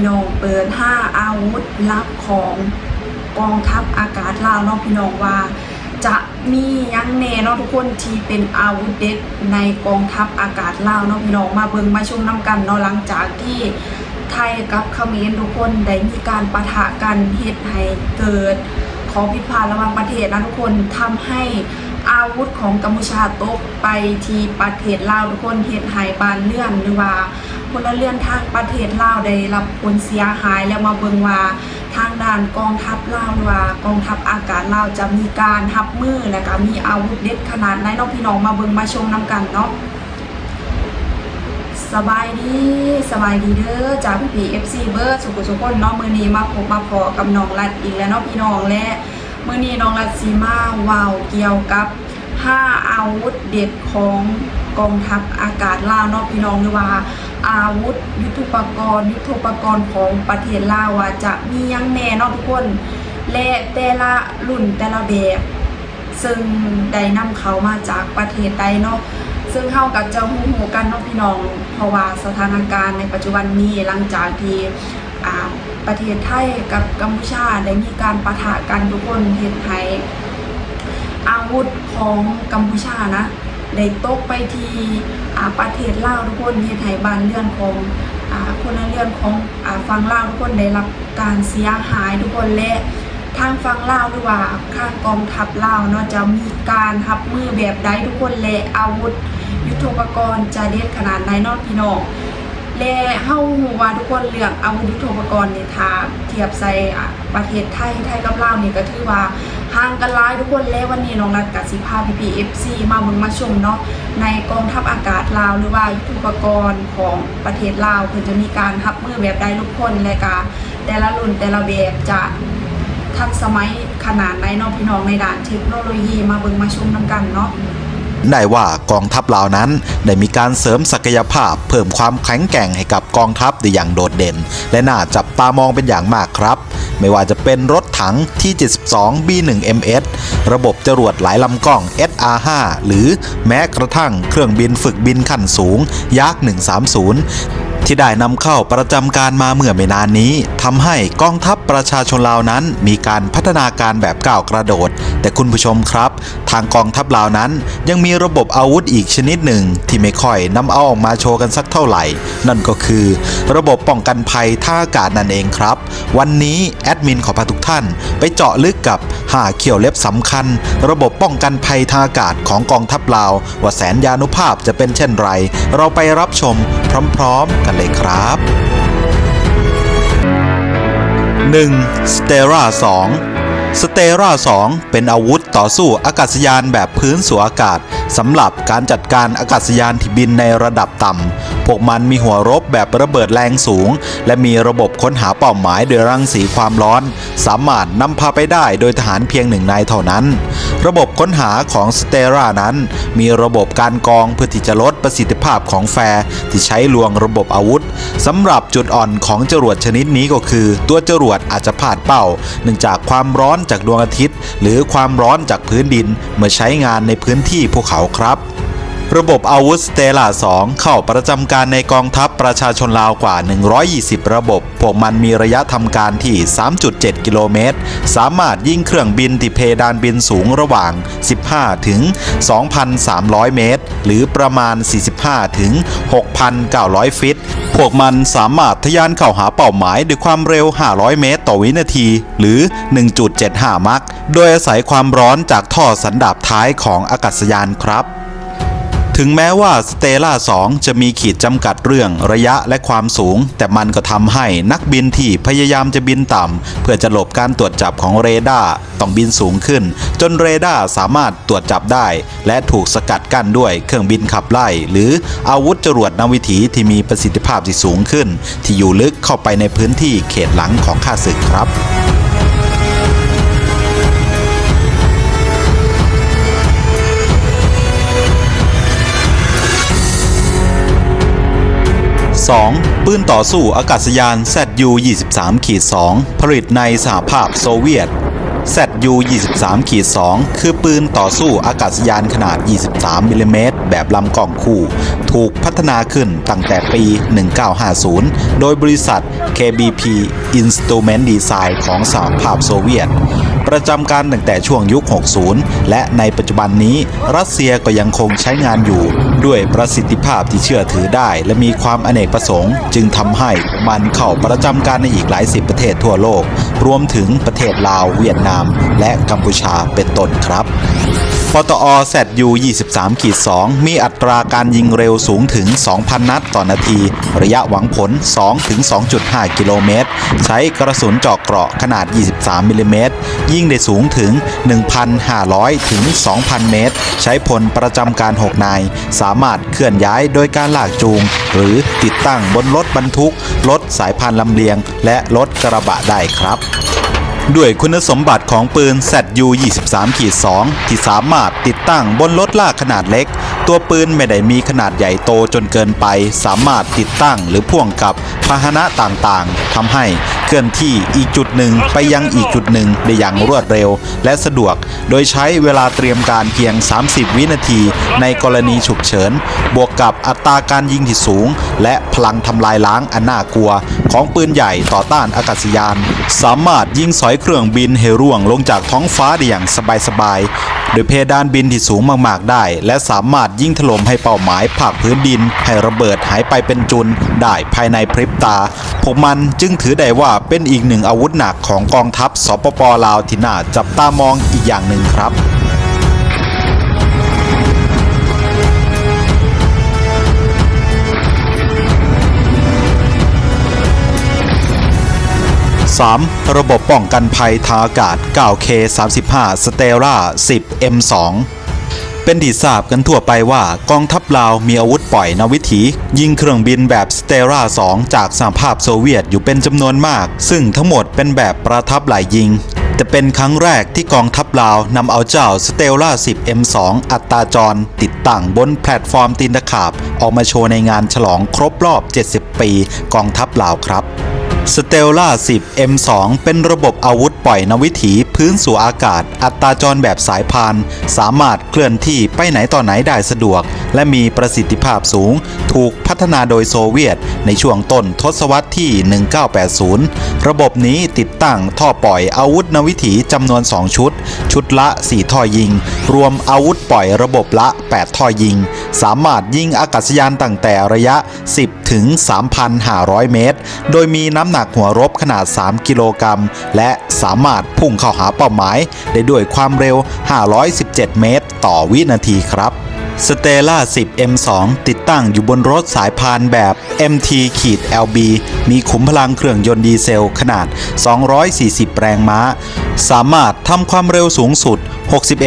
พี่น้องเปิดห้าอาวุธลับของกองทัพอากาศลาวเนาะพี่น้องว่า จะมียังแน่เนาะทุกคนที่เป็นอาวุธเด็ดในกองทัพอากาศลาวเนาะพี่น้องมาเบิ่งมาชมน้ำกันเนาะหลังจากที่ไทยกับเขมรทุกคนได้มีการปะทะกันเหตุให้เกิดขอผิดพลาดระหว่างประเทศนะทุกคนทำให้อาวุธของกัมพูชาตกไปที่ประเทศลาวทุกคนเหตุให้บานเลื่อนหรือว่า พลเรือนทางประเทศลาวได้รับผลเสียหายแล้วมาเบิ่งว่าทางด้านกองทัพลาวว่ากองทัพอากาศลาวจะมีการทับมือและก็มีอาวุธเด็ดขนาดไหนเน้องพี่น้องมาเบิ่งมาชมน้ำกันเนาะสบายดีสบายดีเด้อจากพี่พีเอฟซีเบิร์ดสุขุสุขคนเนาะมือนี้มาพบมาพอกับน้องรัดอีกแล้วเนาะพี่น้องและมือนี้น้องรัดซีมาว้าวเกี่ยวกับ5อาวุธเด็ดของกองทัพอากาศลาวเนาะพี่น้องหรือว่า อาวุธ ยุทโธปกรณ์ ยุทโธปกรณ์ของประเทศลาวว่าจะมียังแน่นาะทุกคน และแต่ละรุ่นแต่ละแบบ ซึ่งได้นำเขามาจากประเทศใดเนาะซึ่งเข้ากับเจ้าหูหูกันเนาะพี่น้อง เพราะว่าสถานการณ์ในปัจจุบันนี้หลังจากที่อาประเทศไทยกับกัมพูชาได้มีการประทะกันทุกคนเห็นให้อาวุธของกัมพูชานะ ได้ตกไปที่ประเทศลาวทุกคนเฮ็ดให้บ้านเรือนของอคนเรือนของอ่าฝั่งลาวทุกคนได้รับการเสียหายทุกคนและทางฝั่งลาวหรือว่าข้างกองทัพลาวเนาะจะมีการทับมือแบบใดทุกคนและอาวุธ ยุทโธปกรณ์จะเด็ดขนาดไหนนอพี่น้องและเฮาฮู้ว่าทุกคนเรื่องอาวุธยุทโธปกรณ์เนี่ถ้าเทียบใส่ประเทศไทยไทยกับลาวนี่ก็ถือว่า ห่างกันหลายทุกคนและวันนี้น้องรัฐกับสิพาพีพีเอฟซีมาเบิ่งมาชมเนาะในกองทัพอากาศลาวหรือว่ายุทธปกรณ์ของประเทศลาวเพิ่นจะมีการทับมือแบบใดทุกคนและก็แต่ละรุ่นแต่ละแบบจะทันสมัยขนาดไหนเนาะพี่น้องในด้านเทคโนโลยีมาเบิ่งมาชมนํกันเนาะได้ว่ากองทัพลาวนั้นได้มีการเสริมศักยภาพ เพิ่มความแข็งแกร่งให้กับกองทัพได้อย่างโดดเด่น และน่าจับตามองเป็นอย่างมากครับ ไม่ว่าจะเป็นรถถังที่ 72 B1MS ระบบจรวดหลายลำกล้อง SR5 หรือแม้กระทั่งเครื่องบินฝึกบินขั้นสูงยักษ์130 ที่ได้นำเข้าประจำการมาเมื่อไม่นานนี้ทำให้กองทัพประชาชนลาวนั้น มีการพัฒนาการแบบก้าวกระโดด แต่คุณผู้ชมครับ ทางกองทัพลาวนั้น ยังมีระบบอาวุธอีกชนิดหนึ่ง ที่ไม่ค่อยนำเอาออกมาโชว์กันสักเท่าไหร่ นั่นก็คือ ระบบป้องกันภัยท่าอากาศนั่นเองครับ วันนี้แอดมินขอพาทุกท่าน ไปเจาะลึกกับ หาเขียวเล็บสำคัญ ระบบป้องกันภัยทางอากาศของกองทัพลาว ว่าแสนยานุภาพจะเป็นเช่นไร เราไปรับชมพร้อมๆกันเลยครับ 1. s t e r a 2 s t e r a 2เป็นอาวุธต่อสู้อากาศยานแบบพื้นสู่อากาศสำหรับการจัดการอากาศยานที่บินในระดับต่ำ วกมันมีหัวรบแบบระเบิดแรงสูง และมีระบบค้นหาเป้าหมายโดยรังสีความร้อน สามารถนำพาไปได้โดยทหารเพียงหนึ่งนายเท่านั้น ระบบค้นหาของสเตรานั้น มีระบบการกองเพื่อที่จะลดประสิทธิภาพของแฟร์ที่ใช้ลวงระบบอาวุธสำหรับจุดอ่อนของจรวดชนิดนี้ก็คือ ตัวจรวดอาจจะพลาดเป้าเนื่องจากความร้อนจากดวงอาทิตย์ หรือความร้อนจากพื้นดินเมื่อใช้งานในพื้นที่ภูเขาครับ ระบบอาวุธสเตลา2 เข้าประจำการในกองทัพประชาชนลาวกว่า 120 ระบบ พวกมันมีระยะทำการที่ 3.7 กิโลเมตร สามารถยิงเครื่องบินที่เพดานบินสูงระหว่าง 15 ถึง 2,300 เมตร หรือประมาณ 45 ถึง 6,900 ฟิต พวกมันสามารถทะยานเข้าหาเป้าหมายด้วยความเร็ว 500 เมตร ต่อวินาที หรือ 1.75 มัก โดยอาศัยความร้อนจากท่อสันดาบท้ายของอากาศยานครับ ถึงแม้ว่าสเตล่า2จะมีขีดจำกัดเรื่องระยะและความสูง แต่มันก็ทำให้นักบินที่พยายามจะบินต่ำเพื่อจะหลบการตรวจจับของเรดาร์ต้องบินสูงขึ้น จนเรดาร์สามารถตรวจจับได้ และถูกสกัดกั้นด้วยเครื่องบินขับไล่ หรืออาวุธจรวดนำวิถีที่มีประสิทธิภาพที่สูงขึ้น ที่อยู่ลึกเข้าไปในพื้นที่เขตหลังของข้าศึกครับ 2. ปืนต่อสู้อากาศยาน ZU-23-2 ผลิตในสหภาพโซเวียต ZU 23ขีด2คือปืนต่อสู้อากาศยานขนาด 23มิลลิเมตรแบบลำกล่องคู่ ถูกพัฒนาขึ้นตั้งแต่ปี 1950 โดยบริษัท KBP Instrument Design ของสหภาพโซเวียต ประจำการตั้งแต่ช่วงยุค 60 และในปัจจุบันนี้รัสเซียก็ยังคงใช้งานอยู่ ด้วยประสิทธิภาพที่เชื่อถือได้ และมีความอเนกประสงค์ จึงทำให้มันเข้าประจำการในอีกหลายสิบประเทศทั่วโลก รวมถึงประเทศลาวเวียดนาม และกัมพูชาเป็นต้นครับ ปตอ ZU 23ขีด2มีอัตราการยิงเร็วสูงถึง 2,000 นัดต่อนาที ระยะหวังผล2ถึง2.5 กิโลเมตร ใช้กระสุนเจาะเกราะขนาด 23 มิลลิเมตร ยิงได้สูงถึง 1,500 ถึง 2,000 เมตร ใช้พลประจำการ 6 นาย สามารถเคลื่อนย้ายโดยการลากจูง หรือติดตั้งบนรถบรรทุก รถสายพานลำเลียง และรถกระบะได้ครับ ด้วยคุณสมบัติของปืน ZU 23-2 ที่สามารถติดตั้งบนรถลากขนาดเล็ก ตัวปืนไม่ได้มีขนาดใหญ่โตจนเกินไป สามารถติดตั้งหรือพ่วงกับพาหนะต่างๆทำให้เคลื่อนที่อีกจุดหนึ่งไปยังอีกจุดหนึ่งได้อย่างรวดเร็วและสะดวก โดยใช้เวลาเตรียมการเพียง 30 วินาทีในกรณีฉุกเฉิน บวกกับอัตราการยิงที่สูง และพลังทำลายล้างอันน่ากลัว ของปืนใหญ่ต่อต้านอากาศยาน สามารถยิงสอยเครื่องบินให้ร่วงลงจากท้องฟ้าได้อย่างสบายๆ โดยเพดานบินที่สูงมากๆได้ และสามารถยิงถล่มให้เป้าหมายภาคพื้นดิน ให้ระเบิดหายไปเป็นจุนได้ภายในพริบตา พวกมันจึงถือได้ว่าเป็นอีกหนึ่งอาวุธหนักของกองทัพสปปลาวที่น่าจับตามองอีกอย่างหนึ่งครับ 3. ระบบป้องกันภัยทางอากาศ 9K 35 Stella 10 M2 เป็นที่ทราบกันทั่วไปว่ากองทัพลาวมีอาวุธปล่อยนวิถี ยิงเครื่องบินแบบ Stella 2จากสหภาพโซเวียตอยู่เป็นจำนวนมาก ซึ่งทั้งหมดเป็นแบบประทับไหลยิงแต่เป็นครั้งแรกที่กองทัพลาวนำเอาเจ้า Stella 10 M2 อัตราจร ติดตั้งบนแพลตฟอร์มตีนตะขาบ ออกมาโชว์ในงานฉลองครบรอบ 70 ปี กองทัพลาวครับ สเตลล่า10 M2 เป็นระบบอาวุธปล่อยนวิถีพื้นสู่อากาศ อัตราจรแบบสายพาน สามารถเคลื่อนที่ไปไหนต่อไหนได้สะดวก และมีประสิทธิภาพสูง ถูกพัฒนาโดยโซเวียต ในช่วงต้นทศวรรษที่ 1980 ระบบนี้ติดตั้งท่อปล่อยอาวุธนวิถีจำนวน 2 ชุด ชุดละ 4 ท่อยิง รวมอาวุธปล่อยระบบละ 8 ท่อยิง สามารถยิงอากาศยานตั้งแต่ระยะ 10 ถึง 3,500 เมตร โดยมีน้ำหนักหัวรบขนาด 3 กิโลกรัม และสามารถพุ่งเข้าหาเป้าหมาย ได้ด้วยความเร็ว 517 เมตร ต่อวินาทีครับสเตล่า10 M2 ติดตั้งอยู่บนรถสายพานแบบ MT LB มีขุมพลังเครื่องยนต์ดีเซลขนาด 240 แรงม้า สามารถทำความเร็วสูงสุด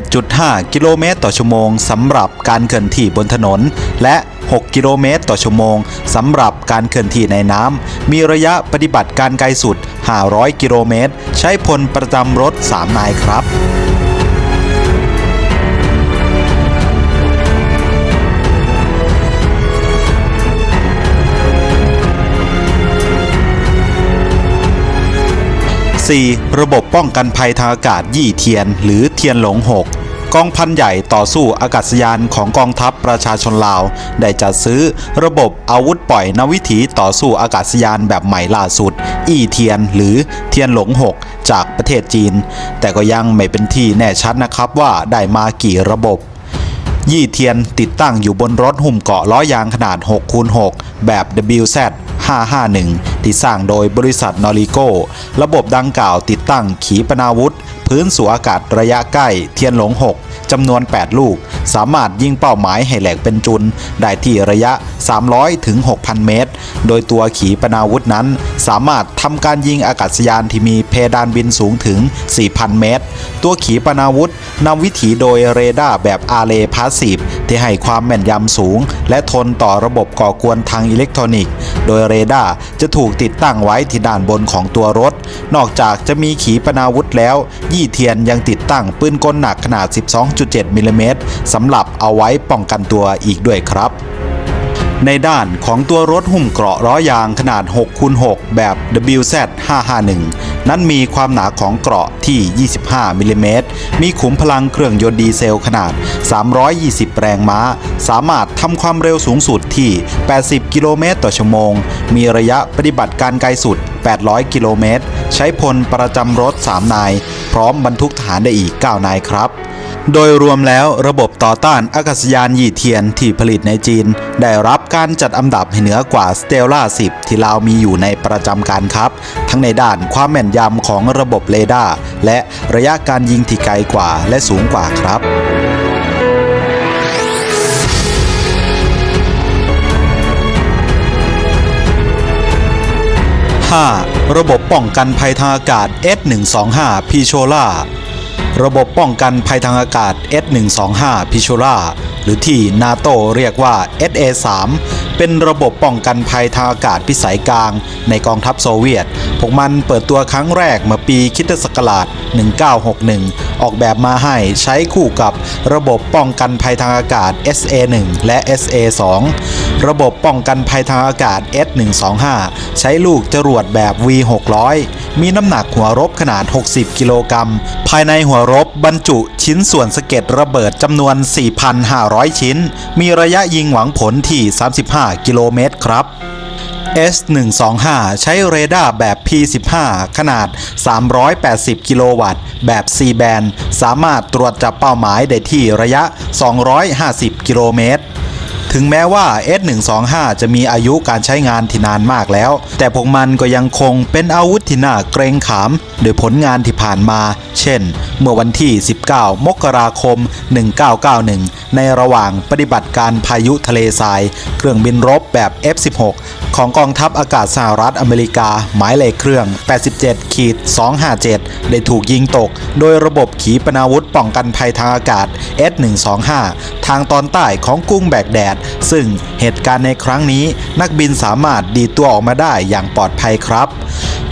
61.5 กิโลเมตรต่อชั่วโมงสำหรับการเคลื่อนที่บนถนน และ 6 กิโลเมตรต่อชั่วโมงสำหรับการเคลื่อนที่ในน้ำมีระยะปฏิบัติการไกลสุด 500 กิโลเมตร ใช้พลประจำรถ 3 นายครับ 4. ระบบป้องกันภัยทางอากาศยี่เทียน หรือเทียนหลง 6 กองพันใหญ่ต่อสู้อากาศยานของกองทัพประชาชนลาว ได้จัดซื้อระบบอาวุธปล่อยนวิถีต่อสู้อากาศยานแบบใหม่ล่าสุด อีเทียนหรือเทียนหลง 6 จากประเทศจีน แต่ก็ยังไม่เป็นที่แน่ชัดนะครับว่าได้มากี่ระบบยี่เทียนติดตั้งอยู่บนรถหุ้มเกาะล้อยางขนาด 6 คูณ 6 แบบ WZ 551 ที่สร้างโดยบริษัทนอริโกระบบดังกล่าวติดตั้งขีปนาวุธ พื้นสู่อากาศระยะใกล้ เทียนหลง 6จำนวน 8 ลูก สามารถยิงเป้าหมายให้แหลกเป็นจุน ได้ที่ระยะ 300ถึง6,000 เมตร โดยตัวขีปนาวุธนั้น สามารถทำการยิงอากาศยานที่มีเพดานบินสูงถึง 4,000 เมตร ตัวขีปนาวุธนำวิถีโดยเรดาร์แบบอาร์เรพาสซีฟที่ให้ความแม่นยำสูง และทนต่อระบบก่อกวนทางอิเล็กทรอนิกส์ โดยเรดาร์จะถูกติดตั้งไว้ที่ด้านบนของตัวรถ นอกจากจะมีขีปนาวุธแล้ว ยี่เทียนยังติดตั้งปืนกลหนักขนาด 12.7 มิลลิเมตรสำหรับเอาไว้ป้องกันตัวอีกด้วยครับในด้านของตัวรถหุ้มเกราะล้อยางขนาด6คูณ6แบบ WZ 551 นั้นมีความหนาของเกราะที่ 25มิลลิเมตรมีขุมพลังเครื่องยนต์ดีเซลขนาด 320 แรงม้า สามารถทำความเร็วสูงสุดที่ 80 กิโลเมตรต่อชั่วโมง มีระยะปฏิบัติการไกลสุด 800 กิโลเมตร ใช้พลประจำรถ 3 นาย พร้อมบรรทุกทหารได้อีก 9 นายครับ โดยรวมแล้วระบบต่อต้านอากาศยานหยี่เทียนที่ผลิตในจีน ได้รับการจัดอันดับให้เหนือกว่า s t e l l a 10 ที่ลาวมีอยู่ในประจำการครับ ทั้งในด้านความแม่นยำของระบบเรดาร์และระยะการยิงที่ไกลกว่าและสูงกว่าครับ 5. ระบบป้องกันภัยทางอากาศ S125 p i c h o l a ระบบป้องกันภัยทางอากาศ S125 p i c h o l a หรือที่นาโตเรียกว่า SA3 เป็นระบบป้องกันภัยทางอากาศพิสัยกลาง ในกองทัพโซเวียต พวกมันเปิดตัวครั้งแรกเมื่อปีคิตศักราช 1961 ออกแบบมาให้ใช้คู่กับระบบป้องกันภัยทางอากาศ SA1 และ SA2 ระบบป้องกันภัยทางอากาศ S125 ใช้ลูกจรวดแบบ V600 มีน้ำหนักหัวรบขนาด 60 กิโลกรัม ภายในหัวรบบรรจุชิ้นส่วนสะเก็ดระเบิดจำนวน 4,500 ชิ้น มีระยะยิงหวังผลที่ 35 กิโลเมตรครับ S125 ใช้เรดาร์แบบ P15 ขนาด 380 กิโลวัตต์ แบบ C band สามารถตรวจจับเป้าหมายได้ที่ระยะ 250 กิโลเมตร ถึงแม้ว่า S125 จะมีอายุการใช้งานที่นานมากแล้ว แต่พวกมันก็ยังคงเป็นอาวุธที่น่าเกรงขาม โดยผลงานที่ผ่านมา เช่น เมื่อวันที่ 19 มกราคม 1991 ในระหว่างปฏิบัติการพายุทะเลทราย เครื่องบินรบแบบ F16 ของกองทัพอากาศสหรัฐอเมริกา หมายเลขเครื่อง 87ขีด257 ได้ถูกยิงตก โดยระบบขีปนาวุธป้องกันภัยทางอากาศ S125 ทางตอนใต้ของกรุงแบกแดดซึ่งเหตุการณ์ในครั้งนี้นักบินสามารถดีตัวออกมาได้อย่างปลอดภัยครับ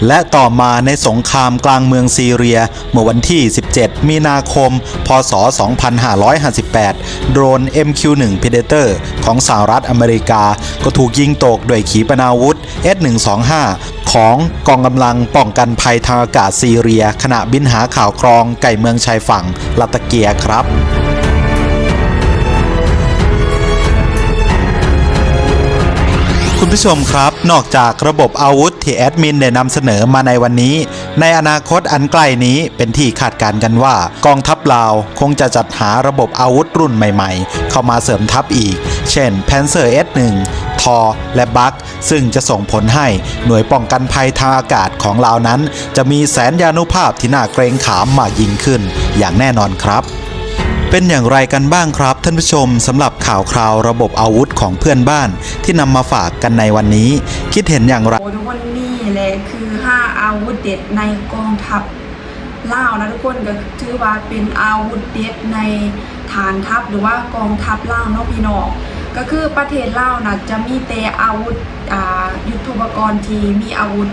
และต่อมาในสงครามกลางเมืองซีเรีย เมื่อวันที่ 17 มีนาคม พศ 2558 โดรน MQ-1 Predator ของสหรัฐอเมริกา ก็ถูกยิงตกด้วยขีปนาวุธ S125 ของกองกำลังป้องกันภัยทางอากาศซีเรีย ขณะบินหาข่าวครองไก่เมืองชายฝั่งลาตาเกียครับ คุณผู้ชมครับ นอกจากระบบอาวุธที่แอดมินได้นำเสนอมาในวันนี้ ในอนาคตอันใกล้นี้เป็นที่คาดการณ์กันว่า กองทัพลาวคงจะจัดหาระบบอาวุธรุ่นใหม่ๆ เข้ามาเสริมทัพอีก เช่น Panzer S1 ทอและบัคซึ่งจะส่งผลให้หน่วยป้องกันภัยทางอากาศของลาวนั้น จะมีแสนยานุภาพที่น่าเกรงขามมากยิ่งขึ้น อย่างแน่นอนครับ เป็นอย่างไรกันบ้างครับ ท่านผู้ชมสำหรับข่าวคราวระบบอาวุธของเพื่อนบ้าน ที่นำมาฝากกันในวันนี้ คิดเห็นอย่างไร โอ้ทุกคนนี่แหละคือ 5 อาวุธเด็ดในกองทัพลาวนะทุกคนก็ถือว่าเป็นอาวุธเด็ดในฐานทัพหรือว่ากองทัพลาวเนาะพี่น้องก็คือประเทศลาวนะจะมีแต่อาวุธอ่ายุทโธปกรณ์ที่มีอาวุธ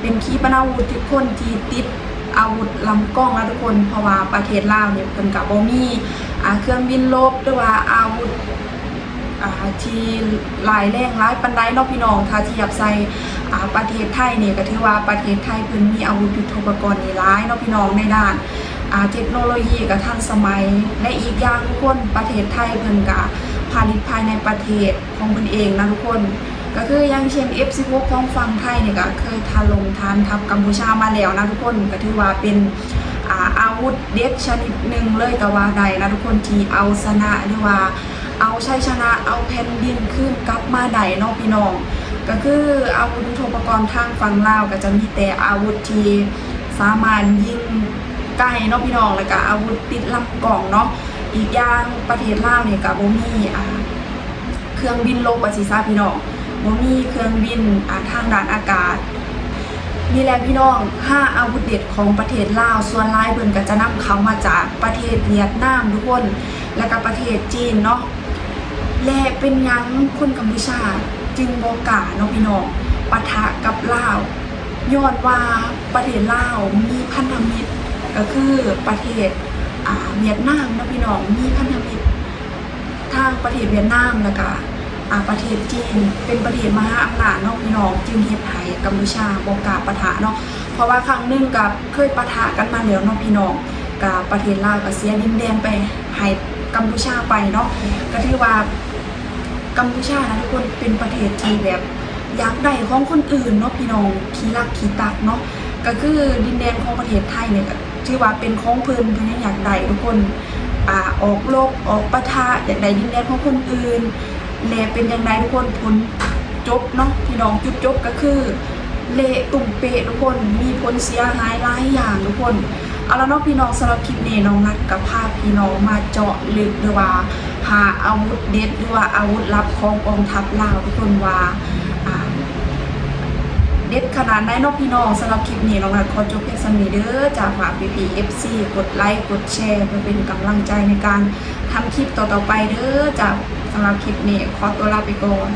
เป็นขีปนาวุธทุกคนที่ติด อาวุธลำกล้องนะทุกคนเพราะว่าประเทศลาวเนี่ยเพิ่นก็บ่มีอ่าเครื่องบินรบหรือว่าอาวุธอาที่หลายแรงหลายปันไดนอกพี่น้องถ้าเทียบใส่ประเทศไทยเนี่ยก็ถือว่าประเทศไทยเพิ่นมีอาวุธยุทโธปกรณ์นี่หลายนอกพี่น้องในด้านเทคโนโลยีก็ทันสมัยและอีกอย่างทุกคนประเทศไทยเพิ่นก็ผลิตภายในประเทศของเพิ่นเองนะทุกคน ก็คืออย่างเช่น F16 ของฝั่งไทยเนี่ยก็เคยทาลงทานทัพกัมพูชามาแล้วนะทุกคนก็ถือว่าเป็นอาอาวุธเด็ดชนิดหนึ่งเลยก็ว่าใดนะทุกคนที่เอาชนะหรือว่าเอาชัยชนะเอาแผ่นดินขึ้นกลับมาได้เนอกพี่น้อง ก็คืออาวุธยุทโธปกรณ์ทางฝั่งลาวก็จะมีแต่อาวุธที่สามารถยิงไกลนาะพี่น้องแล้วก็อาวุธติดลำกล่องเนาะอีกอย่างประเทศลาวเนี่ยก็บ่มีเครื่องบินลบอะสิซาพี่น้อง บ่มีเครื่องบินอ่าทางด่านอากาศนี่แหละพี่น้อง 5 อาวุธเด็ดของประเทศลาว ส่วนลายเพิ่นก็จะนำเขามาจากประเทศเวียดนามทุกคน แล้วก็ประเทศจีนเนาะ และเป็นยังคนกัมพูชาจึงบ่กาเนาะพี่น้องปะทะกับลาว ย้อนว่าประเทศลาวมีพันธมิตร ก็คือประเทศอ่าเวียดนามเนาะพี่น้อง มีพันธมิตร ทางประเทศเวียดนามแล้วก็ อ่าประเทศจีนเป็นประเทศมหาอำนาจเนาะพี่น้องจึงเฮ็ดให้กัมพูชาบ่กล้าปะทะเนาะเพราะว่าครั้งหนึงกับเคยปะทะกันมาแล้วเนาะพี่น้องกับประเทศลาวก็เสียดินแดนไปให้กัมพูชาไปเนาะก็ถือว่ากัมพูชานะทุกคนเป็นประเทศที่แบบอยากได้ของคนอื่นเนาะพี่น้องขี้รักขี้ตักเนาะก็คือดินแดนของประเทศไทยเนี่ยก็ที่ว่าเป็นของเพิ่นเพิ่นอยากได้ทุกคนอ่าออกโลกออกปะทะอยากได้ดินแดนของคนอื่น แลเป็นอย่างไรทุกคนผลจบเนาะพี่น้องจุดจบก็คือเละตุ่มเปะทุกคนมีผลเสียหายหลายอย่างทุกคนเอาละเนาะพี่น้องสำหรับคลิปนี้น้องนัดกับภาพพี่น้องมาเจาะลึกด้วยว่าหาอาวุธเด็ดด้ว่าอาวุธลับของกองทัพลาวทุกคนว่า เด็ดขนาดไหนนอกพี่น้องสำหรับคลิปนี้น้องนัดขอจบเพียงสำนี้เด้อจากฝากพีพีเอฟซีกดไลค์กดแชร์เพื่อเป็นกำลังใจในการทำคลิปต่อๆไปเด้อจากสำหรับคลิปนี้ขอตัวลาไปก่อน